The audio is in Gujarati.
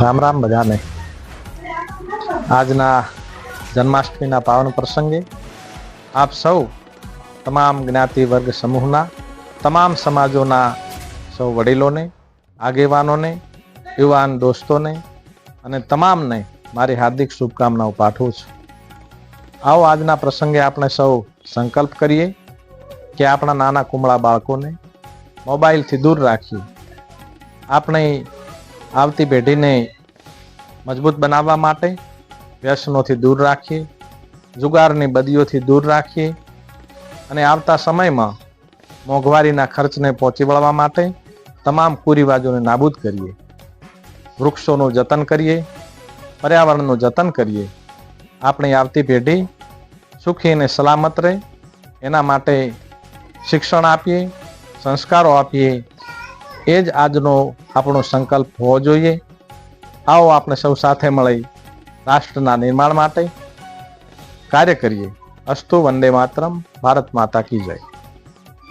રામ રામ બધાને. આજના જન્માષ્ટમીના પાવન પ્રસંગે આપ સૌ તમામ જ્ઞાતિ વર્ગ સમૂહના, તમામ સમાજોના સૌ વડીલોને, આગેવાનોને, યુવાન દોસ્તોને અને તમામને મારી હાર્દિક શુભકામનાઓ પાઠવું છું. આવો આજના પ્રસંગે આપણે સૌ સંકલ્પ કરીએ કે આપણા નાના કુમળા બાળકોને મોબાઈલથી દૂર રાખીએ. આપણે આવતી પેઢીને મજબૂત બનાવવા માટે વ્યસનોથી દૂર રાખીએ, જુગારની બદીઓથી દૂર રાખીએ અને આવતા સમયમાં મોંઘવારીના ખર્ચને પહોંચી વળવા માટે તમામ કુરિવાજોને નાબૂદ કરીએ. વૃક્ષોનું જતન કરીએ, પર્યાવરણનું જતન કરીએ. આપણી આવતી પેઢી સુખી અને સલામત રહે. એના માટે શિક્ષણ આપીએ, સંસ્કારો આપીએ એ જ આજનો આપણો સંકલ્પ હોવો જોઈએ. આવો આપણે સૌ સાથે મળી રાષ્ટ્રના નિર્માણ માટે કાર્ય કરીએ. અસ્તુ વંદે માતરમ, ભારત માતા કી જય.